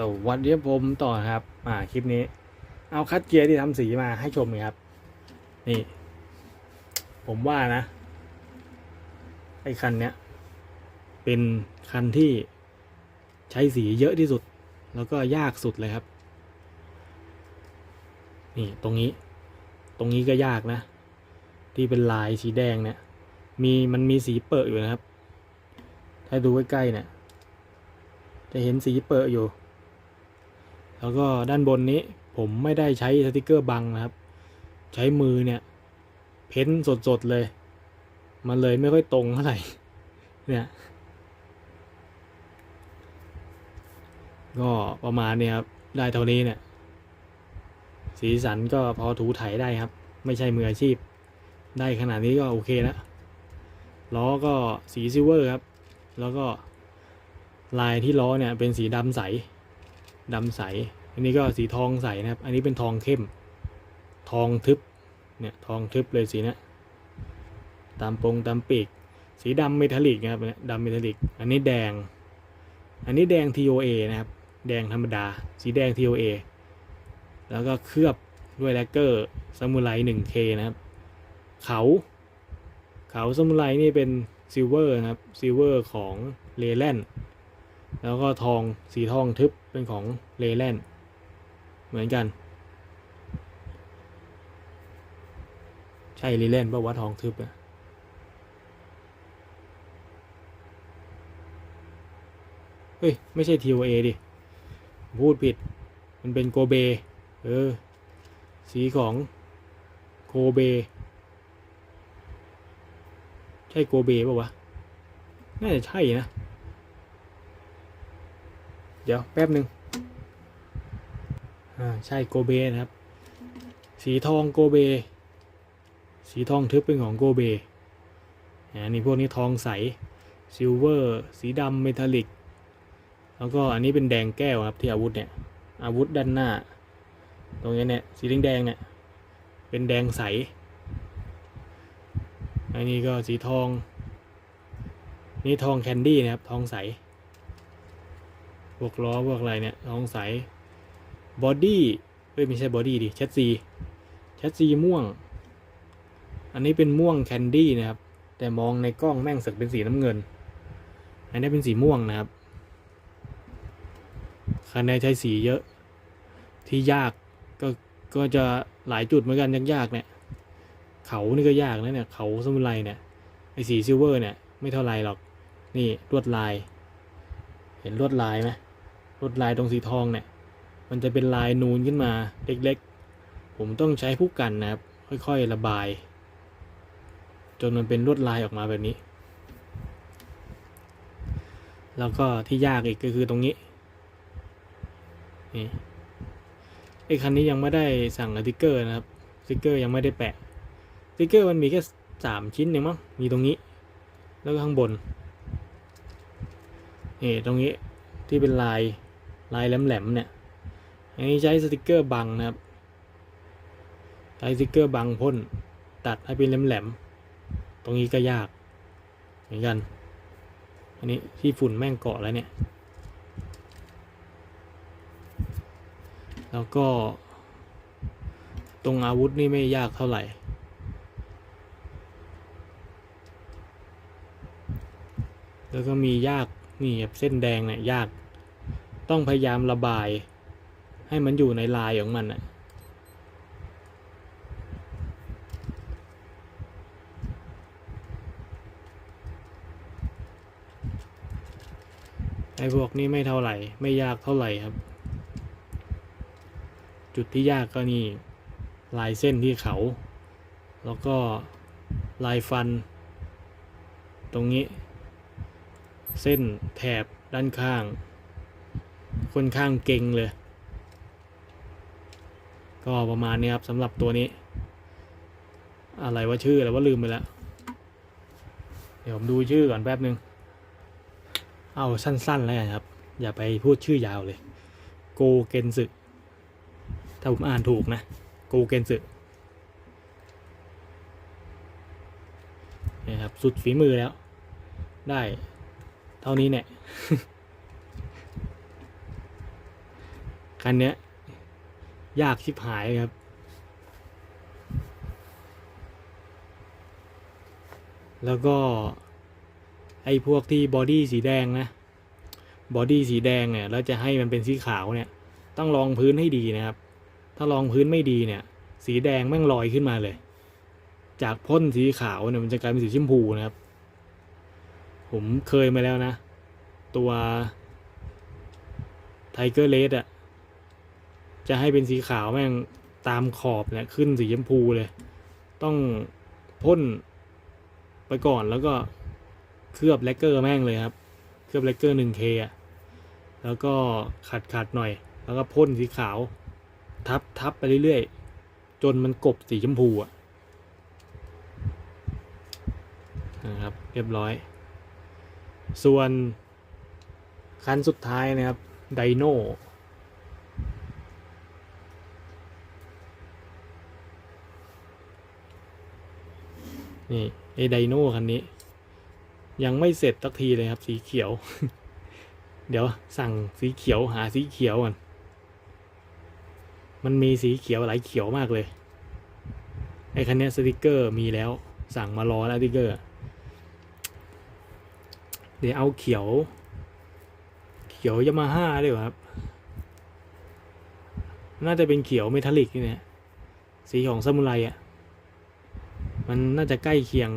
สวัสดีครับผมต่อครับอ่าคลิปนี้ เอาคัดเกียร์ที่ทำสีมาให้ชมเลยครับ นี่ ผมว่านะ ไอ้คันเนี้ย เป็นคันที่ใช้สีเยอะที่สุด แล้วก็ยากสุดเลยครับ นี่ตรงนี้ ตรงนี้ก็ยากนะ ที่เป็นลายสีแดงเนี่ย มีมันมีสีเปิดอยู่นะครับ ถ้าดูใกล้ๆเนี่ยจะเห็นสีเปิดอยู่ แล้วก็ด้านบนนี้ผมไม่ได้ใช้สติกเกอร์บังนะครับ ใช้มือเนี่ย เพ้นสดๆเลย มันเลยไม่ค่อยตรงเท่าไหร่เนี่ยก็ประมาณเนี้ยครับ ได้เท่านี้เนี่ย สีสันก็พอถูไถได้ครับ ไม่ใช่มืออาชีพ ได้ขนาดนี้ก็โอเคแล้วล้อก็สีซิลเวอร์ครับ แล้วก็ลายที่ล้อเนี่ยเป็นสีดำใส ดำใส อันนี้ก็สีทองใสนะครับ อันนี้เป็นทองเข้ม ทองทึบ เนี่ยทองทึบเลยสีนี้ยตามปงตามปีก สีดำเมทัลลิกนะครับดำเมทัลลิก อันนี้แดง อันนี้แดง TOA นะครับ แดงธรรมดา สีแดง TOA แล้วก็เคลือบด้วยแลกเกอร์ซามูไร 1K นะครับ เขา เขาซามูไรนี่เป็นซิลเวอร์นะครับ ซิลเวอร์ของเลแลน แล้วก็ทองสีทองทึบเป็นของเลแลนเหมือนกัน ใช่เลแลนป่าวะทองทึบอะเฮ้ย ไม่ใช่ TOA ดิ พูดผิด มันเป็นโกเบ เออ สีของโกเบ ใช่โกเบป่าวะ น่าจะใช่นะ เดี๋ยว แป๊บหนึ่งอ่าใช่โกเบนะครับ สีทองโกเบ สีทองทึบเป็นของโกเบอันนี้พวกนี้ทองใสซิลเวอร์ สีดำเมทัลลิก แล้วก็อันนี้เป็นแดงแก้วครับที่อาวุธเนี่ย อาวุธด้านหน้า ตรงนี้เนี่ย สีแดงๆเนี่ย เป็นแดงใส อันนี้ก็สีทอง นี่ทองแคนดี้นะครับ ทองใส พวกล้อพวกอะไรเนี่ยทองใสบอดี้เอ้ยไม่ใช่บอดี้ดิแชสซีแชสซีม่วง อันนี้เป็นม่วงแคนดี้นะครับ แต่มองในกล้องแม่งสึกเป็นสีน้ำเงิน อันนี้เป็นสีม่วงนะครับคันนี้ใช้สีเยอะ ที่ยากก็ก็จะหลายจุดเหมือนกันยากๆเนี่ย เขานี่ก็ยากนะเนี่ยเขาสมุไรเนี่ยไอสีซิลเวอร์เนี่ยไม่เท่าไรหรอก นี่ลวดลาย เห็นลวดลายไหม ลวดลายตรงสีทองเนี่ย มันจะเป็นลายนูนขึ้นมาเล็กๆ ผมต้องใช้ผู้กันนะครับ ค่อยๆระบาย จนมันเป็นลวดลายออกมาแบบนี้ แล้วก็ที่ยากอีกก็คือตรงนี้นี่ไอ้คันนี้ยังไม่ได้สั่งสติกเกอร์นะครับสติกเกอร์ยังไม่ได้แปะสติกเกอร์มันมีแค่สามชิ้นเองมั้งมีตรงนี้ แล้วก็ข้างบนนี่ตรงนี้ที่เป็นลาย ลายแหลมๆเนี่ยอันนี้ใช้สติกเกอร์บังนะครับ ใช้สติกเกอร์บังพ่นตัดให้เป็นแหลมๆ ตรงนี้ก็ยากเหมือนกัน อันนี้ที่ฝุ่นแม่งเกาะแล้วเนี่ย แล้วก็ ตรงอาวุธนี่ไม่ยากเท่าไหร่แล้วก็มียากนี่แบบเส้นแดงเนี่ยยาก ต้องพยายามระบาย ให้มันอยู่ในลายของมันน่ะไอ้พวกนี้ไม่เท่าไหร่ ไม่ยากเท่าไหร่ครับ จุดที่ยากก็นี่ ลายเส้นที่เขา แล้วก็ลายฟัน ตรงนี้ เส้นแถบด้านข้าง ค่อนข้างเก่งเลย ก็ประมาณนี้ครับสำหรับตัวนี้ อะไรว่าชื่ออะไรว่าลืมไปแล้ว เดี๋ยวผมดูชื่อก่อนแป๊บนึง เอาสั้น ๆ แล้วกันครับ อย่าไปพูดชื่อยาวเลย โกเกนสึถ้าผมอ่านถูกนะ โกเกนสึนี่ครับ สุดฝีมือแล้ว ได้ เท่านี้เนี่ย คันเนี้ย ยากชิบหายครับ แล้วก็ ไอ้พวกที่บอดี้สีแดงนะ บอดี้สีแดงเนี่ยแล้วจะให้มันเป็นสีขาวเนี่ย ต้องลองพื้นให้ดีนะครับ ถ้าลองพื้นไม่ดีเนี่ย สีแดงแม่งลอยขึ้นมาเลย จากพ่นสีขาวเนี่ยมันจะกลายเป็นสีชมพูนะครับ ผมเคยมาแล้วนะ ตัวไทเกอร์เลดอะ จะให้เป็นสีขาวแม่งตามขอบเนี่ยขึ้นสีชมพูเลย ต้องพ่นไปก่อนแล้วก็เคลือบแลกเกอร์แม่งเลยครับ เคลือบแลกเกอร์หนึ่งเคอะแล้วก็ขัดขัดหน่อย แล้วก็พ่นสีขาว ทับทับไปเรื่อยๆ จนมันกบสีชมพูอะนะครับ เรียบร้อย ส่วนคันสุดท้ายนะครับไดโน นี่ไอไดโน่คันนี้ ยังไม่เสร็จสักทีเลยครับ สีเขียว เดี๋ยวสั่งสีเขียวหาสีเขียวก่อนมันมีสีเขียวหลายเขียวมากเลยไอคันนี้สติกเกอร์มีแล้วสั่งมารอแล้วสติกเกอร์ เดี๋ยวเอาเขียว เขียวยามาฮ่าด้วยวครับ น่าจะเป็นเขียวเมทัลลิกนี่นะสีของซามูไรอะ มันน่าจะใกล้เคียง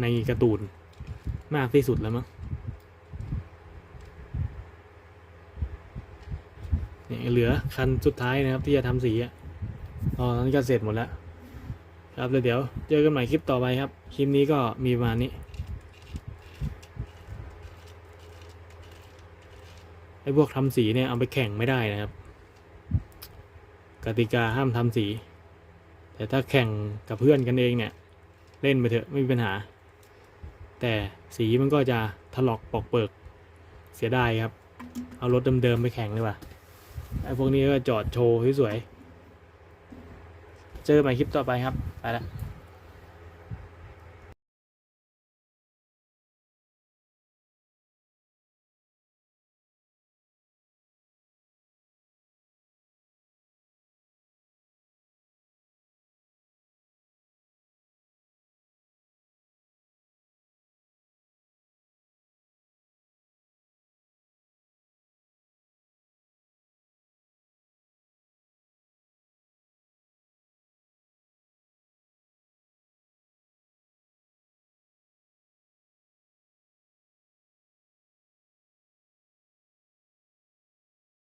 ในการ์ตูนมากที่สุดแล้วมั้งเนี่ยเหลือคันสุดท้ายนะครับที่จะทำสีอะตอนนั้นก็เสร็จหมดแล้วครับแล้วเดี๋ยวเจอกันใหม่คลิปต่อไปครับ คลิปนี้ก็มีประมาณนี้ไอ้พวกทำสีเนี่ยเอาไปแข่งไม่ได้นะครับ กติกาห้ามทำสี แต่ถ้าแข่งกับเพื่อนกันเองเนี่ย เล่นไปเถอะไม่มีปัญหา แต่สีมันก็จะถลอกปอกเปิกเสียดายครับ เอารถเดิมๆไปแข่งเลยว่ะไอ้พวกนี้ก็จอดโชว์สวยๆเจอกันใหม่คลิปต่อไปครับ ไปละ